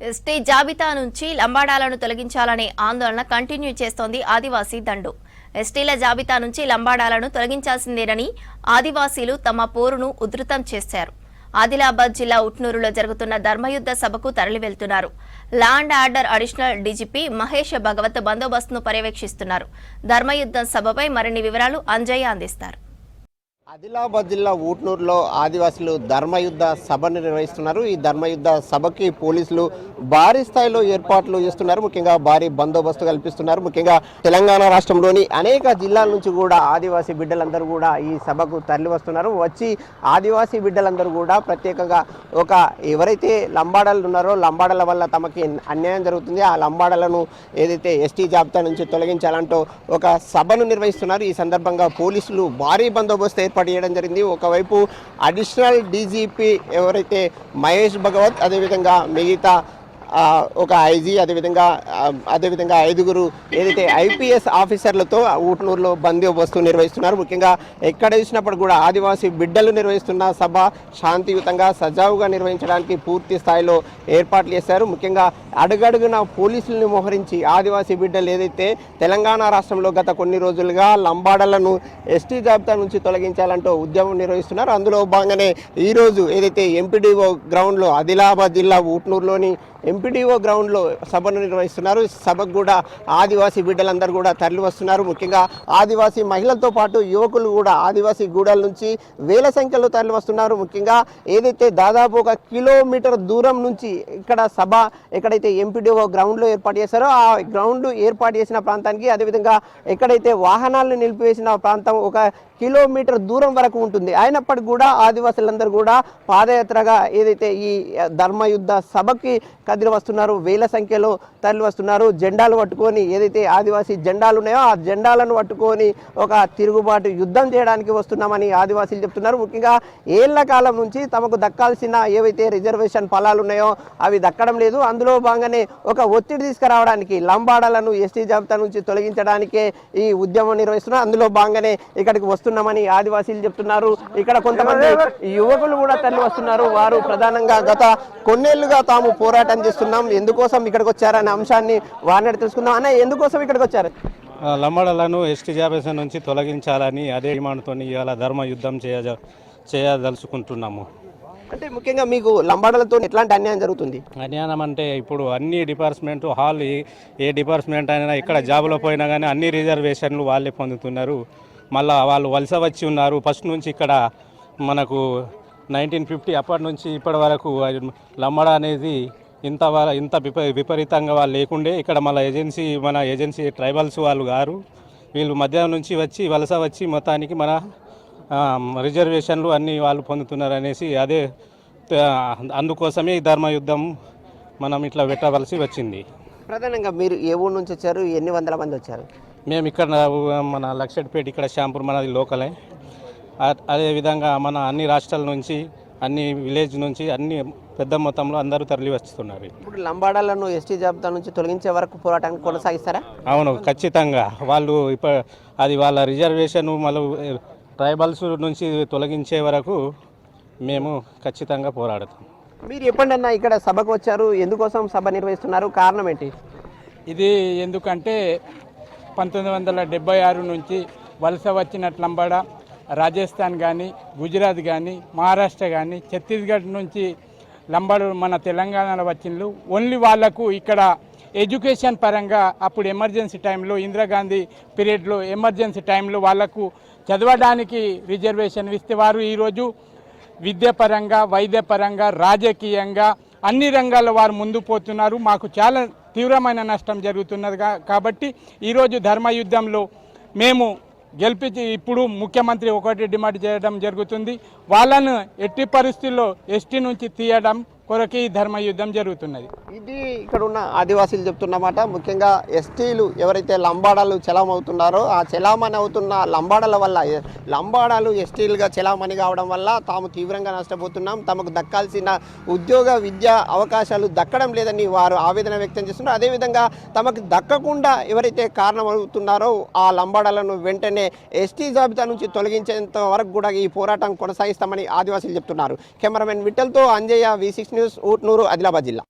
ST జాబితా నుంచి లంబాడాలను తొలగించాలనే ఆందోళన కంటిన్యూ చేస్తోంది ఆదివాసీ దండు. ఎస్టీల జాబితా నుంచి లంబాడాలను తొలగించాల్సిందేనని ఆదివాసీలు తమ పోరును ఉధృతం చేశారు. ఆదిలాబాద్ జిల్లా ఉట్నూరులో జరుగుతున్న ధర్మయుద్ధ సభకు తరలి వెళ్తున్నారు order additional DGP Mahesh Bhagwat బందోబస్తును పర్యవేక్షిస్తున్నారు. ధర్మయుద్ధం సభపై మరిన్ని వివరాలు అంజయ్య అందిస్తారు. ఆదిలాబాద్ జిల్లా ఊట్నూరులో ఆదివాసులు ధర్మయుద్ధ సభను నిర్వహిస్తున్నారు. ఈ ధర్మయుద్ధ సభకి పోలీసులు భారీ స్థాయిలో ఏర్పాట్లు చేస్తున్నారు. ముఖ్యంగా భారీ బందోబస్తు కల్పిస్తున్నారు. ముఖ్యంగా తెలంగాణ రాష్ట్రంలోని అనేక జిల్లాల నుంచి కూడా ఆదివాసీ బిడ్డలందరూ కూడా ఈ సభకు తరలి వస్తున్నారు. వచ్చి ఆదివాసీ బిడ్డలందరూ కూడా ప్రత్యేకంగా ఒక ఎవరైతే లంబాడలు ఉన్నారో లంబాడల వల్ల తమకి అన్యాయం జరుగుతుంది. ఆ లంబాడలను ఏదైతే ఎస్టీ జాబితా నుంచి తొలగించాలంటూ ఒక సభను నిర్వహిస్తున్నారు. ఈ సందర్భంగా పోలీసులు భారీ బందోబస్తు ఏర్పాటు చేయడం జరిగింది. ఒకవైపు అడిషనల్ డీజీపీ ఎవరైతే మహేష్ భగవత్ అదేవిధంగా మిగతా ఒక ఐజీ అదేవిధంగా అదేవిధంగా ఐదుగురు ఏదైతే ఐపీఎస్ ఆఫీసర్లతో ఊట్నూరులో బందోబస్తు నిర్వహిస్తున్నారు. ముఖ్యంగా ఎక్కడ చూసినప్పుడు కూడా ఆదివాసీ బిడ్డలు నిర్వహిస్తున్న సభ శాంతియుతంగా సజావుగా నిర్వహించడానికి పూర్తి స్థాయిలో ఏర్పాట్లు చేశారు. ముఖ్యంగా అడుగడుగున పోలీసులను మోహరించి ఆదివాసీ బిడ్డలు ఏదైతే తెలంగాణ రాష్ట్రంలో గత కొన్ని రోజులుగా లంబాడలను ఎస్టీ జాబితా నుంచి తొలగించాలంటూ ఉద్యమం నిర్వహిస్తున్నారు. అందులో భాగంగానే ఈరోజు ఏదైతే ఎంపీడీఓ గ్రౌండ్లో ఆదిలాబాద్ జిల్లా ఊట్నూరులోని ఎంపీడీఓ గ్రౌండ్లో సభను నిర్వహిస్తున్నారు. సభకు కూడా ఆదివాసీ బిడ్డలందరూ కూడా తరలి వస్తున్నారు. ముఖ్యంగా ఆదివాసీ మహిళలతో పాటు యువకులు కూడా ఆదివాసీ గూడాల నుంచి వేల సంఖ్యలో తరలి వస్తున్నారు. ముఖ్యంగా ఏదైతే దాదాపు ఒక కిలోమీటర్ దూరం నుంచి ఇక్కడ సభ ఎక్కడైతే ఎంపీడీఓ గ్రౌండ్లో ఏర్పాటు చేశారో ఆ గ్రౌండ్ ఏర్పాటు చేసిన ప్రాంతానికి అదేవిధంగా ఎక్కడైతే వాహనాలను నిలిపివేసిన ప్రాంతం ఒక కిలోమీటర్ దూరం వరకు ఉంటుంది. అయినప్పటికీ కూడా ఆదివాసులందరూ కూడా పాదయాత్రగా ఏదైతే ఈ ధర్మయుద్ధ సభకి కదిలి వస్తున్నారు వేల సంఖ్యలో తరలి వస్తున్నారు. జెండాలు పట్టుకొని ఏదైతే ఆదివాసీ జెండాలు ఉన్నాయో ఆ జెండాలను పట్టుకొని ఒక తిరుగుబాటు యుద్ధం చేయడానికి వస్తున్నామని ఆదివాసీలు చెప్తున్నారు. ముఖ్యంగా ఏళ్ళ కాలం నుంచి తమకు దక్కాల్సిన ఏవైతే రిజర్వేషన్ ఫలాలు ఉన్నాయో అవి దక్కడం లేదు. అందులో భాగంగానే ఒక ఒత్తిడి తీసుకురావడానికి లంబాడాలను ఎస్టీ జాబితా నుంచి తొలగించడానికే ఈ ఉద్యమం నిర్వహిస్తున్నారు. అందులో భాగంగానే ఇక్కడికి వస్తున్నామని ఆదివాసీలు చెప్తున్నారు. ఇక్కడ కొంతమంది యువకులు కూడా తరలి వస్తున్నారు. వారు ప్రధానంగా గత కొన్నేళ్ళుగా తాము పోరాటం చేస్తున్నాం ఎందుకోసం ఇక్కడికి వచ్చారనే అంశాన్ని వారిని తెలుసుకుందాం. అన్న ఎందుకోసం ఇక్కడికి వచ్చారు? లంబాడలను ఎస్టీ జాబేసా నుంచి తొలగించాలని అదే డిమాండ్తో ఇవాళ ధర్మ యుద్ధం చేయ చేయదలుచుకుంటున్నాము. అంటే ముఖ్యంగా మీకు లంబాడలతో ఎట్లాంటి అన్యాయం జరుగుతుంది? అన్యాయం అంటే ఇప్పుడు అన్ని డిపార్ట్మెంట్ హాల్ ఏ- ఏ డిపార్ట్మెంట్ అయినా ఇక్కడ జాబులో పోయినా కానీ అన్ని రిజర్వేషన్లు వాళ్ళే పొందుతున్నారు. మళ్ళా వాళ్ళు వలస వచ్చి ఉన్నారు. ఫస్ట్ నుంచి ఇక్కడ మనకు నైన్టీన్ ఫిఫ్టీ అప్పటి నుంచి ఇప్పటి వరకు లంబడ అనేది ఇంత ఇంత విప విపరీతంగా వాళ్ళు లేకుండే ఇక్కడ మన ఏజెన్సీ మన ఏజెన్సీ ట్రైబల్స్ వాళ్ళు గారు వీళ్ళు మధ్యాహ్నం నుంచి వచ్చి వలస వచ్చి మొత్తానికి మన రిజర్వేషన్లు అన్నీ వాళ్ళు పొందుతున్నారు అనేసి అదే అందుకోసమే ఈ ధర్మయుద్ధం మనం ఇట్లా పెట్టవలసి వచ్చింది. ప్రధానంగా మీరు ఏ ఊరు నుంచి వచ్చారు? ఎన్ని వందల మంది వచ్చారు? మేము ఇక్కడ మన లక్షడ్పేట ఇక్కడ షాంపూర్ మనది లోకలే. అదేవిధంగా మన అన్ని రాష్ట్రాల నుంచి అన్ని విలేజ్ నుంచి అన్ని పెద్ద మొత్తంలో అందరూ తరలి వస్తున్నారు ఇప్పుడు లంబాడాలను ఎస్టీ జాబితా నుంచి తొలగించే వరకు పోరాటాన్ని కొనసాగిస్తారా? అవును ఖచ్చితంగా. వాళ్ళు ఇప్ప అది వాళ్ళ రిజర్వేషన్ మళ్ళీ ట్రైబల్స్ నుంచి తొలగించే వరకు మేము ఖచ్చితంగా పోరాడతాం. మీరు ఎప్పుడన్నా ఇక్కడ సభకు వచ్చారు? ఎందుకోసం సభ నిర్వహిస్తున్నారు? కారణం ఏంటి? ఇది ఎందుకంటే పంతొమ్మిది వందల డెబ్బై ఆరు నుంచి వలస వచ్చినట్లు లంబాడ రాజస్థాన్ కానీ గుజరాత్ కానీ మహారాష్ట్ర కానీ ఛత్తీస్గఢ్ నుంచి లంబాడు మన తెలంగాణలో వచ్చిండ్రు ఓన్లీ వాళ్ళకు ఇక్కడ ఎడ్యుకేషన్ పరంగా అప్పుడు ఎమర్జెన్సీ టైంలో ఇందిరాగాంధీ పీరియడ్లో ఎమర్జెన్సీ టైంలో వాళ్ళకు చదవడానికి రిజర్వేషన్ ఇస్తే వారు ఈరోజు విద్యాపరంగా వైద్యపరంగా రాజకీయంగా అన్ని రంగాల్లో వారు ముందు పోతున్నారు. మాకు చాలా తీవ్రమైన నష్టం జరుగుతున్నది కాబట్టి ఈరోజు ధర్మయుద్ధంలో మేము గెలిపించి ఇప్పుడు ముఖ్యమంత్రి ఒకటి డిమాండ్ చేయడం జరుగుతుంది. వాళ్ళను ఎట్టి పరిస్థితుల్లో ఎస్టీ నుంచి తీయడం కొరకు ఈ ధర్మయుద్ధం జరుగుతున్నది. ఇది ఇక్కడ ఉన్న ఆదివాసీలు చెప్తున్నమాట. ముఖ్యంగా ఎస్టీలు ఎవరైతే లంబాడాలు చలామవుతున్నారో ఆ చలామణి అవుతున్న లంబాడాల వల్ల లంబాడాలు ఎస్టీలుగా చలామణి కావడం వల్ల తాము తీవ్రంగా నష్టపోతున్నాం. తమకు దక్కాల్సిన ఉద్యోగ విద్య అవకాశాలు దక్కడం లేదని వారు ఆవేదన వ్యక్తం చేస్తున్నారు. అదేవిధంగా తమకు దక్కకుండా ఎవరైతే కారణమవుతున్నారో ఆ లంబాడాలను వెంటనే ఎస్టీ జాబితా నుంచి తొలగించేంత వరకు కూడా ఈ పోరాటం కొనసాగిస్తామని ఆదివాసీలు చెప్తున్నారు. Cameraman విఠల్తో Anjaiah V six news Utnoor Adilabad జిల్లా.